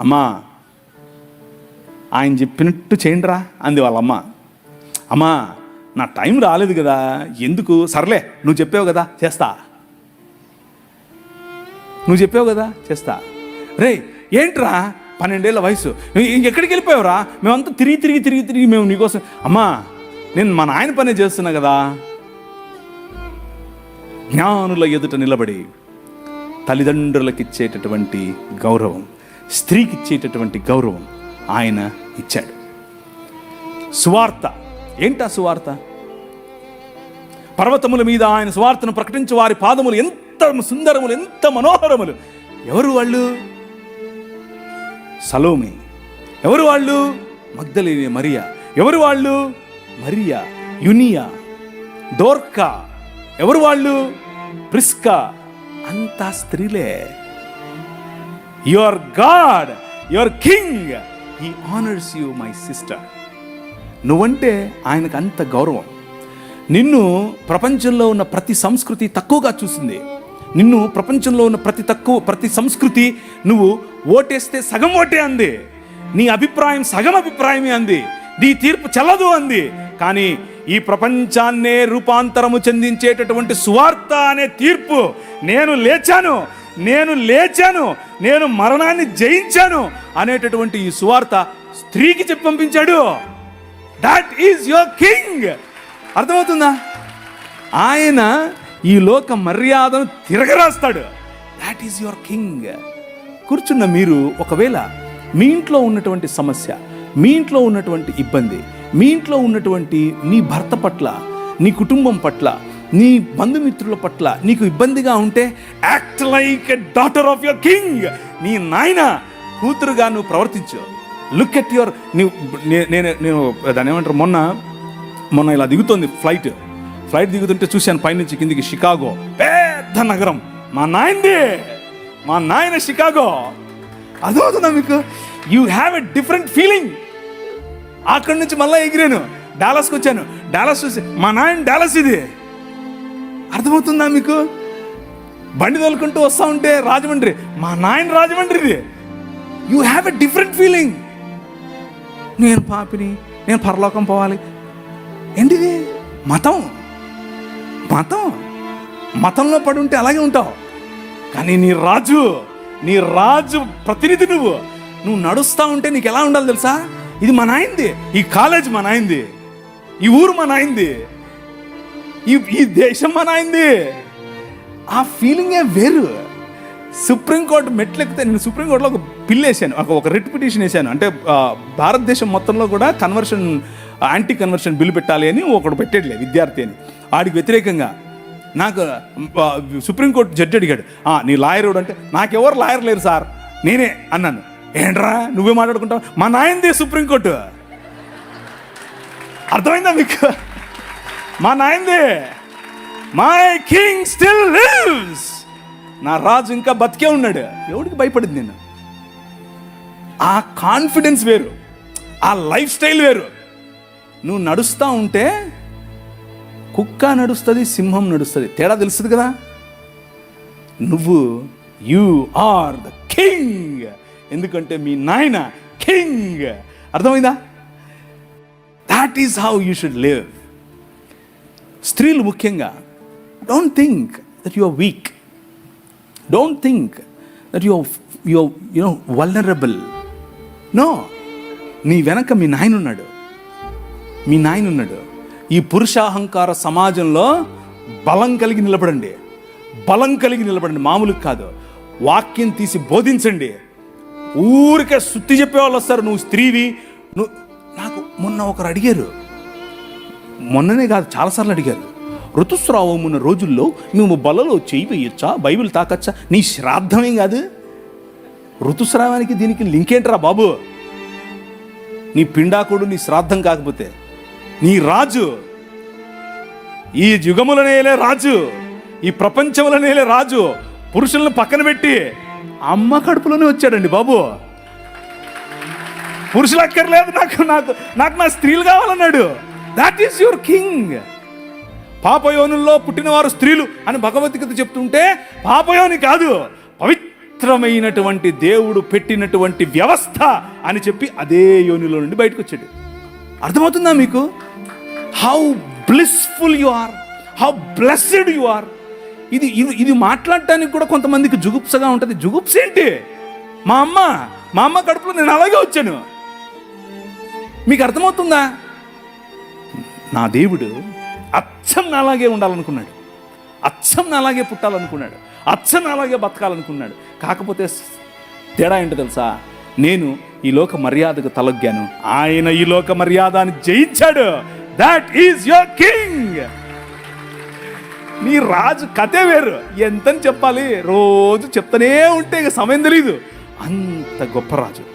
అమ్మా ఆయన చెప్పినట్టు చేయండిరా అంది వాళ్ళమ్మ అమ్మా. నా టైం రాలేదు కదా ఎందుకు? సర్లే నువ్వు చెప్పావు కదా చేస్తా. నువ్వు చెప్పావు కదా చేస్తా. రే ఏంట్రా? పన్నెండేళ్ళ వయసు. ఎక్కడికి వెళ్ళిపోయావురా? మేమంతా తిరిగి తిరిగి తిరిగి తిరిగి మేము నీకోసం అమ్మా నేను మా నాయన పనే చేస్తున్నా కదా. జ్ఞానుల ఎదుట నిలబడి తల్లిదండ్రులకు ఇచ్చేటటువంటి గౌరవం. స్త్రీకి ఇచ్చేటటువంటి గౌరవం ఆయన ఇచ్చాడు. సువార్త. ఏంటా సువార్త? పర్వతముల మీద ఆయన సువార్తను ప్రకటించు వారి పాదములు ఎంత సుందరములు ఎంత మనోహరములు. ఎవరు వాళ్ళు? సలోమి. ఎవరు వాళ్ళు? మగ్ధలేని మరియా. ఎవరు వాళ్ళు? మరియా. యునియా. దోర్కా. ఎవరు వాళ్ళు? ప్రిస్కా. అంతా స్త్రీలే. Your God your king he honours you my sister నువ్వంటే ఆయనకు అంత గౌరవం. నిన్ను ప్రపంచంలో ఉన్న ప్రతి సంస్కృతి తక్కువగా చూసింది. నిన్ను ప్రపంచంలో ఉన్న ప్రతి తక్కువ ప్రతి సంస్కృతి నువ్వు ఓటేస్తే సగం ఓటే అంది. నీ అభిప్రాయం సగం అభిప్రాయమే అంది. నీ తీర్పు చెల్లదు అంది. కానీ ఈ ప్రపంచాన్నే రూపాంతరము చెందించేటటువంటి సువార్త అనే తీర్పు నేను లేచాను. నేను లేచాను. నేను మరణాన్ని జయించాను అనేటటువంటి ఈ సువార్త స్త్రీకి చెప్పి పంపించాడు. దాట్ ఈజ్ యువర్ కింగ్ అర్థమవుతుందా? ఆయన ఈ లోక మర్యాదను తిరగరాస్తాడు. దాట్ ఈజ్ యువర్ కింగ్ కూర్చున్న మీరు ఒకవేళ మీ ఇంట్లో ఉన్నటువంటి సమస్య మీ ఇంట్లో ఉన్నటువంటి ఇబ్బంది మీ ఇంట్లో ఉన్నటువంటి నీ భర్త పట్ల నీ కుటుంబం పట్ల నీ బంధుమిత్రుల పట్ల నీకు ఇబ్బందిగా ఉంటే act like a daughter of your king నీ నాయన కూతురుగా నువ్వు ప్రవర్తించు. లుక్ ఎట్ యువర్ నీ నే- నేను నేను దాన్ని ఏమంటారు? మొన్న మొన్న ఇలా దిగుతోంది ఫ్లైట్ ఫ్లైట్ దిగుతుంటే చూశాను పైనుంచి కిందికి షికాగో పెద్ద నగరం. మా నాయనది. మా నాయన షికాగో అదవుతుందా మీకు? You have a different feeling అక్కడి నుంచి మళ్ళీ ఎగిరాను. డాలస్కి వచ్చాను. డాలస్ చూసి మా నాయన డాలస్ ఇది. అర్థమవుతుందా మీకు? బండి తోలుకుంటూ వస్తూ ఉంటే రాజమండ్రి. మా నాయన రాజమండ్రిది. You have a different feeling నేను పాపిని నేను పరలోకం పోవాలి. ఏంటిది? మతం. మతం. మతంలో పడి ఉంటే అలాగే ఉంటావు. కానీ నీ రాజు నీ రాజు ప్రతినిధి నువ్వు. నువ్వు నడుస్తూ ఉంటే నీకు ఎలా ఉండాలి తెలుసా? ఇది మా నాయింది ఈ కాలేజ్ మా నాయింది ఈ ఊరు మా నాయింది ఈ ఈ దేశం మా నాయింది ఆ ఫీలింగే వేరు. సుప్రీంకోర్టు మెట్లెక్కితే నేను సుప్రీంకోర్టులో ఒక బిల్ వేసాను ఒక రిట్ పిటిషన్ వేసాను. అంటే భారతదేశం మొత్తంలో కూడా కన్వర్షన్ యాంటీ కన్వర్షన్ బిల్లు పెట్టాలి అని ఒకడు పెట్టేట్లే విద్యార్థి అని. ఆడికి వ్యతిరేకంగా నాకు సుప్రీంకోర్టు జడ్జి అడిగాడు "ఆ, నీ లాయర్ అంటే? నాకెవరు లాయర్ లేరు సార్ నేనే అన్నాను. ఏంట్రా నువ్వే మాట్లాడుకుంటావు? మా నాయనదే సుప్రీంకోర్టు అర్థమైందా మీకు? మా నాయనది మై కింగ్ స్టిల్ లివ్స్ నా రాజు ఇంకా బతికే ఉన్నాడు. ఎవడికి భయపడింది నేను? ఆ కాన్ఫిడెన్స్ వేరు. ఆ లైఫ్ స్టైల్ వేరు. నువ్వు నడుస్తూ ఉంటే కుక్క నడుస్తుంది సింహం నడుస్తుంది. తేడా తెలుస్తుంది కదా? నువ్వు యు ఆర్ ద కింగ్ ఎందుకంటే మీ నాయన కింగ్ అర్థమైందా? That is how you should live స్త్రీలు ముఖ్యంగా don't think that you are weak don't think that you you you know vulnerable no నీ వెనక మీ నాయన ఉన్నాడు మీ నాయన ఉన్నాడు ఈ పురుషాహంకార సమాజంలో బలం కలిగి నిలబడండి. బలం కలిగి నిలబడండి. మామూలు కాదు. వాక్యం తీసి బోధించండి. ఊరికే సుత్తి చెప్పేవాళ్ళు వస్తారు. నువ్వు స్త్రీవి. నువ్వు నాకు మొన్న ఒకరు అడిగారు. మొన్ననే కాదు చాలాసార్లు అడిగారు. ఋతుస్రావం ఉన్న రోజుల్లో మేము బలలో చేయి వేయొచ్చా? బైబిల్ తాకచ్చా? నీ శ్రాద్ధమేం కాదు? ఋతుస్రావానికి దీనికి లింక్ ఏంట్రా బాబు? నీ పిండాకుడు నీ శ్రాద్ధం కాకపోతే. నీ రాజు. ఈ యుగములనేలే రాజు. ఈ ప్రపంచములనేలే రాజు. పురుషులను పక్కన పెట్టి అమ్మ కడుపులోనే వచ్చాడండి బాబు. పురుషులు అక్కర్లేదు నాకు నాకు నాకు నా స్త్రీలు కావాలన్నాడు. దాట్ ఈస్ యువర్ కింగ్ పాపయోనుల్లో పుట్టినవారు స్త్రీలు అని భగవద్గీత చెప్తుంటే పాపయోని కాదు పవిత్రమైనటువంటి దేవుడు పెట్టినటువంటి వ్యవస్థ అని చెప్పి అదే యోనిలో నుండి బయటకు వచ్చాడు అర్థమవుతుందా మీకు? How blissful you are how blessed you are ఇది ఇది ఇది మాట్లాడటానికి కూడా కొంతమందికి జుగుప్సగా ఉంటుంది. జుగుప్స ఏంటి? మా అమ్మ మా అమ్మ కడుపులో నేను అలాగే వచ్చాను. మీకు అర్థమవుతుందా? నా దేవుడు అచ్చం నాలాగే ఉండాలనుకున్నాడు. అచ్చం నాలాగే పుట్టాలనుకున్నాడు. అచ్చం నాలాగే బతకాలనుకున్నాడు. కాకపోతే తేడా ఏంటో తెలుసా? నేను ఈ లోక మర్యాదకు తలొగ్గాను. ఆయన ఈ లోక మర్యాదను జయించాడు. దాట్ ఈజ్ యువర్ కింగ్ నీ రాజు కథే వేరు. ఎంతని చెప్పాలి? రోజు చెప్తూనే ఉంటే ఇక సమయం తెలీదు. అంత గొప్ప రాజు.